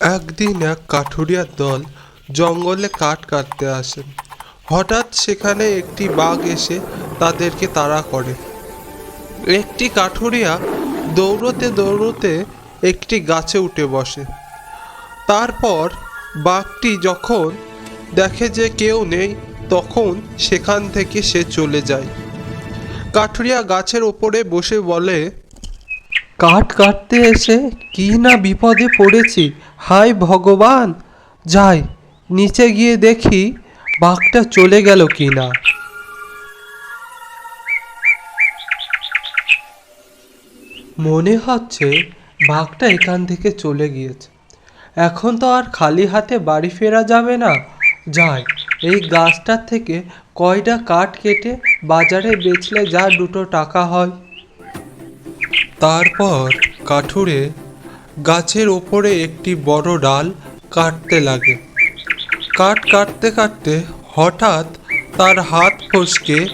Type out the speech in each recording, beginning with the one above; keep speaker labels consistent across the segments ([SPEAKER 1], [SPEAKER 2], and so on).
[SPEAKER 1] একদিন এক কাঠুরিয়ার দল জঙ্গলে কাঠ কাটতে আসেন হঠাৎ সেখানে একটি বাঘ এসে তাদেরকে তাড়া করে। একটি কাঠুরিয়া দৌড়তে দৌড়তে একটি গাছে উঠে বসে। তারপর বাঘটি যখন দেখে যে কেউ নেই, তখন সেখান থেকে সে চলে যায়। কাঠুরিয়া গাছের ওপরে বসে বলে কাঠ কাটতে এসে কি না বিপদে পড়েছি? হায় ভগবান! যাই, নিচে গিয়ে দেখি বাঘটা চলে গেল কি না। মনে হচ্ছে বাঘটা এখান থেকে চলে গিয়েছে। এখন তো আর খালি হাতে বাড়ি ফেরা যাবে না। যাই, এই গাছটার থেকে কয়টা কাঠ কেটে বাজারে বেচলে যা দুটো টাকা হয়। তারপর কাঠুরে গাছের ওপরে একটি বড় ডাল কাটতে লাগে। কাঠ কাটতে কাটতে হঠাৎ তার হাত ফসকে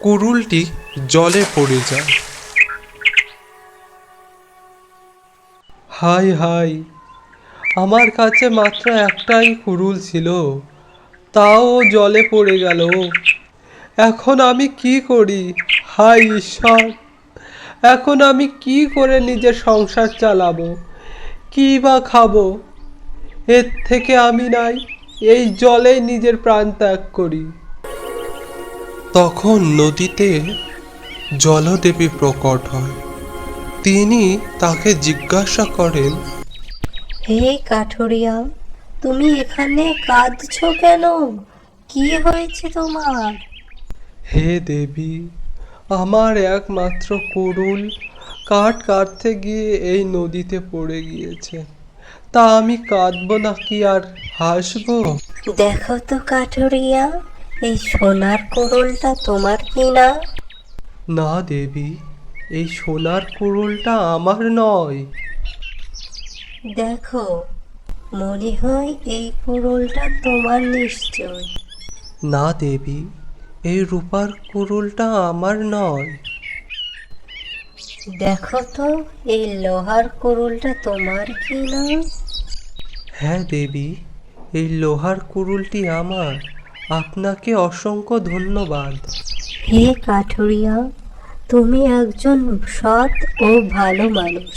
[SPEAKER 1] কুড়ুলটি জলে পড়ে যায়। হাই হাই আমার কাছে মাত্র একটাই কুড়ুল ছিল, তাও জলে পড়ে গেল। এখন আমি কি করি? হাই ঈশ্বর! এখন আমি কি করে নিজের সংসার চালাবো? কি বা খাব? এর থেকে আমি নাই এই জলে নিজের প্রাণ ত্যাগ করি। তখন নদীতে জলদেবী প্রকট হয়। তিনি তাকে জিজ্ঞাসা করেন
[SPEAKER 2] হে কাঠুরিয়া তুমি এখানে কাঁদছো কেন? কি হয়েছে তোমার?
[SPEAKER 1] হে দেবী আমার একমাত্র কুড়ুল কাঠ কাটতে গিয়ে এই নদীতে পড়ে গিয়েছে। তা আমি কাঁদবো নাকি আর হাসবো?
[SPEAKER 2] দেখো তো কাঠুরিয়া এই সোনার কুড়ুলটা তোমার কি না
[SPEAKER 1] না দেবী এই সোনার কুড়ুলটা আমার নয়।
[SPEAKER 2] দেখো মনে হয় এই কুড়ুলটা তোমার নিশ্চয়।
[SPEAKER 1] না দেবী এই রূপার কুড়ুলটা আমার নয়।
[SPEAKER 2] দেখো তো এই লোহার কুড়ুলটা তোমার কি না?
[SPEAKER 1] হ্যাঁ দেবী এই লোহার কুড়ুলটি আমার। আপনাকে অসংখ্য ধন্যবাদ।
[SPEAKER 2] হে কাঠুরিয়া তুমি একজন সৎ ও ভালো মানুষ।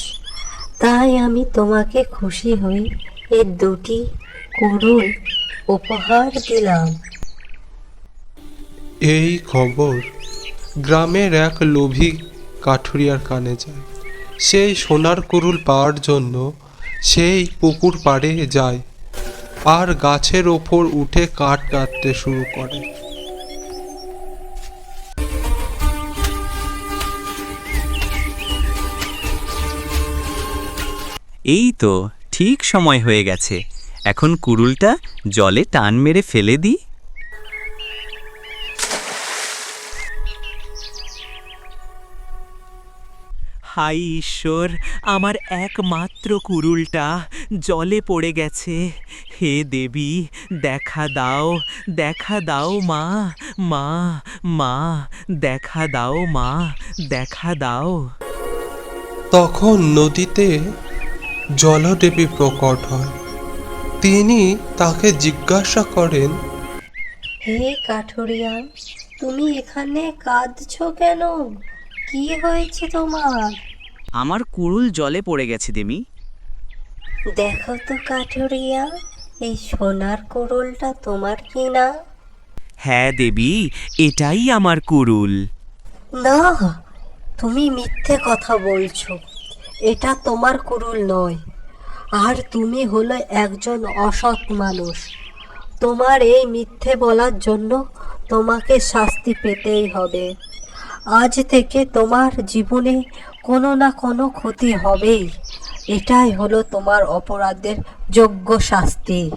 [SPEAKER 2] তাই আমি তোমাকে খুশি হই এর দুটি কুড়ুল উপহার দিলাম।
[SPEAKER 1] এই খবর গ্রামের এক লোভী কাঠুরিয়ার কানে যায়। সেই সোনার কুরুল পাওয়ার জন্য সেই পুকুর পাড়ে যায় আর গাছের ওপর উঠে কাঠ কাটতে শুরু করে।
[SPEAKER 3] এই তো, ঠিক সময় হয়ে গেছে। এখন কুড়ুলটা জলে টান মেরে ফেলে দিই। হাই ঈশ্বর আমার একমাত্র কুরুলটা জলে পড়ে গেছে। হে দেবী দেখা দাও দেখা দাও মা মা মা দেখা দাও মা দেখা দাও।
[SPEAKER 1] তখন নদীতে জলদেবী প্রকট হয়। তিনি তাকে জিজ্ঞাসা করেন
[SPEAKER 2] হে কাঠুরিয়া তুমি এখানে কাঁদছো কেন? কি হয়েছে তোমার?
[SPEAKER 3] আমার কুড়ুল জলে পড়ে গেছে দেমি
[SPEAKER 2] দেখো তো কাঠুরিয়া এই সোনার কুড়ুলটা তোমার কি না
[SPEAKER 3] হ্যাঁ দেবী এটাই আমার কুড়ুল।
[SPEAKER 2] না তুমি মিথ্যে কথা বলছো। এটা তোমার কুরুল নয়। আর তুমি হলো একজন অসৎ মানুষ। তোমার এই মিথ্যে বলার জন্য তোমাকে শাস্তি পেতেই হবে। আজ থেকে তোমার জীবনে কোনো না কোনো ক্ষতি হবেই। এটাই হলো তোমার অপরাধের যোগ্য শাস্তি।